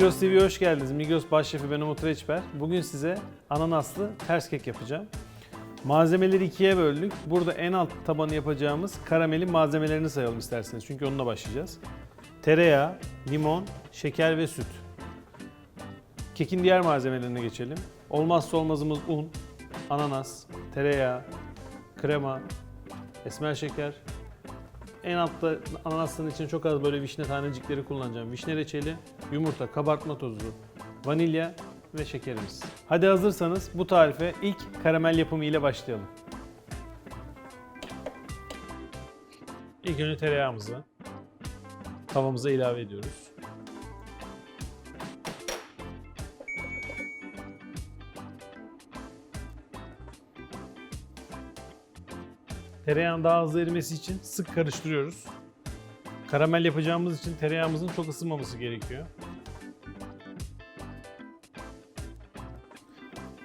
Migros TV'ye hoş geldiniz. Migros başşefi ben Umut Reçber. Bugün size ananaslı ters kek yapacağım. Malzemeleri ikiye böldük. Burada en alt tabanı yapacağımız karamelin malzemelerini sayalım isterseniz. Çünkü onunla başlayacağız. Tereyağı, limon, şeker ve süt. Kekin diğer malzemelerine geçelim. Olmazsa olmazımız un, ananas, tereyağı, krema, esmer şeker. En altta ananasların için çok az böyle vişne tanecikleri kullanacağım. Vişne reçeli, yumurta, kabartma tozu, vanilya ve şekerimiz. Hadi hazırsanız bu tarife ilk karamel yapımı ile başlayalım. İlk önce tereyağımızı tavamıza ilave ediyoruz. Tereyağın daha hızlı erimesi için sık karıştırıyoruz. Karamel yapacağımız için tereyağımızın çok ısınmaması gerekiyor.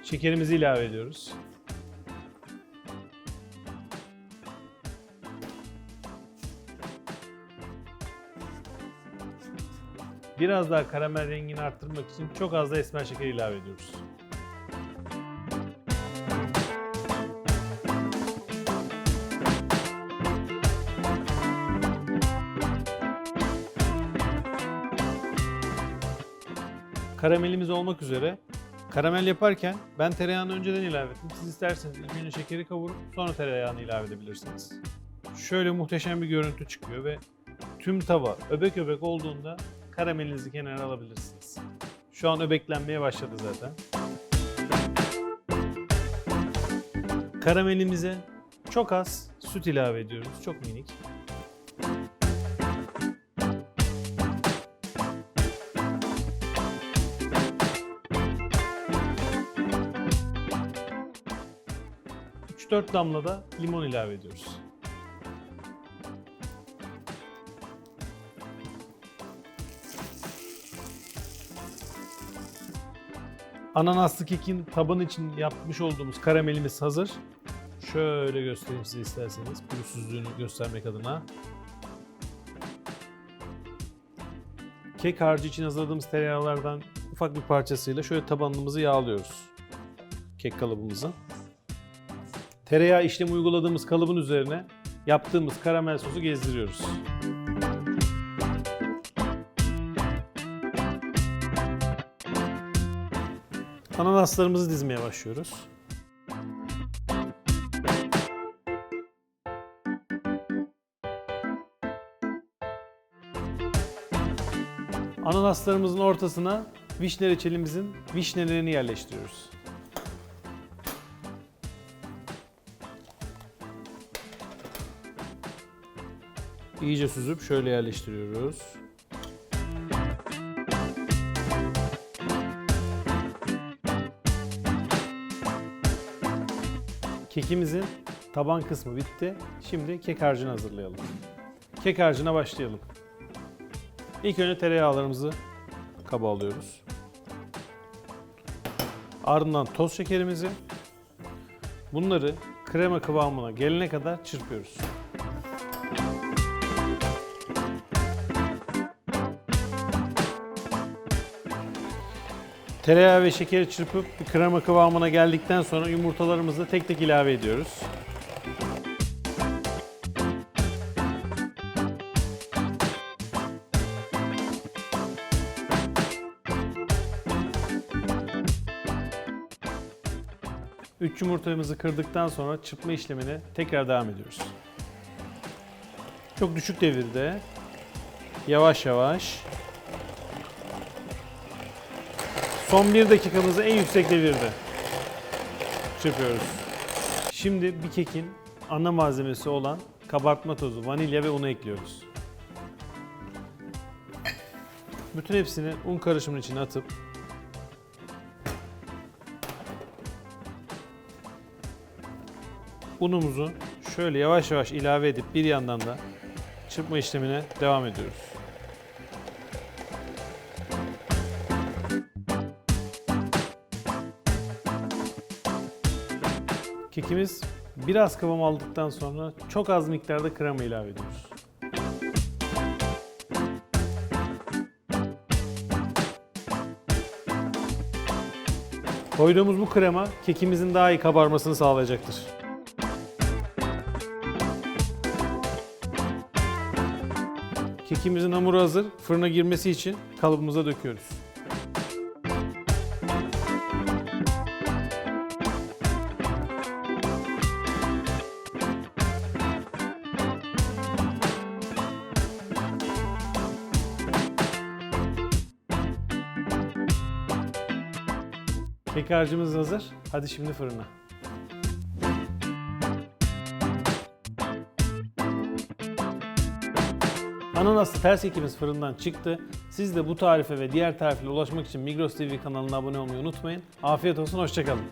Şekerimizi ilave ediyoruz. Biraz daha karamel rengini arttırmak için çok az da esmer şeker ilave ediyoruz. Karamelimiz olmak üzere. Karamel yaparken ben tereyağını önceden ilave ettim. Siz isterseniz ilk önce şekeri kavurup sonra tereyağını ilave edebilirsiniz. Şöyle muhteşem bir görüntü çıkıyor ve tüm tava öbek öbek olduğunda karamelinizi kenara alabilirsiniz. Şu an öbeklenmeye başladı zaten. Karamelimize çok az süt ilave ediyoruz. Çok minik. Üç dört damla da limon ilave ediyoruz. Ananaslı kekin tabanı için yapmış olduğumuz karamelimiz hazır. Şöyle göstereyim size isterseniz pürüzsüzlüğünü göstermek adına. Kek harcı için hazırladığımız tereyağlardan ufak bir parçasıyla şöyle tabanımızı yağlıyoruz. Kek kalıbımızı. Tereyağı işlemi uyguladığımız kalıbın üzerine yaptığımız karamel sosu gezdiriyoruz. Ananaslarımızı dizmeye başlıyoruz. Ananaslarımızın ortasına vişne reçelimizin vişnelerini yerleştiriyoruz. İyice süzüp şöyle yerleştiriyoruz. Kekimizin taban kısmı bitti. Şimdi kek harcını hazırlayalım. Kek harcına başlayalım. İlk önce tereyağlarımızı kaba alıyoruz. Ardından toz şekerimizi bunları krema kıvamına gelene kadar çırpıyoruz. Tereyağı ve şekeri çırpıp bir krema kıvamına geldikten sonra yumurtalarımızı tek tek ilave ediyoruz. Üç yumurtamızı kırdıktan sonra çırpma işlemine tekrar devam ediyoruz. Çok düşük devirde yavaş yavaş Son bir dakikamızı en yüksek devirde çırpıyoruz. Şimdi bir kekin ana malzemesi olan kabartma tozu, vanilya ve unu ekliyoruz. Bütün hepsini un karışımının içine atıp unumuzu şöyle yavaş yavaş ilave edip bir yandan da çırpma işlemine devam ediyoruz. Kekimiz biraz kıvam aldıktan sonra çok az miktarda krema ilave ediyoruz. Koyduğumuz bu krema kekimizin daha iyi kabarmasını sağlayacaktır. Kekimizin hamuru hazır. Fırına girmesi için kalıbımıza döküyoruz. Kek harcımız hazır. Hadi şimdi fırına. Ananaslı ters kekimiz fırından çıktı. Siz de bu tarife ve diğer tariflere ulaşmak için Migros TV kanalına abone olmayı unutmayın. Afiyet olsun, hoşçakalın.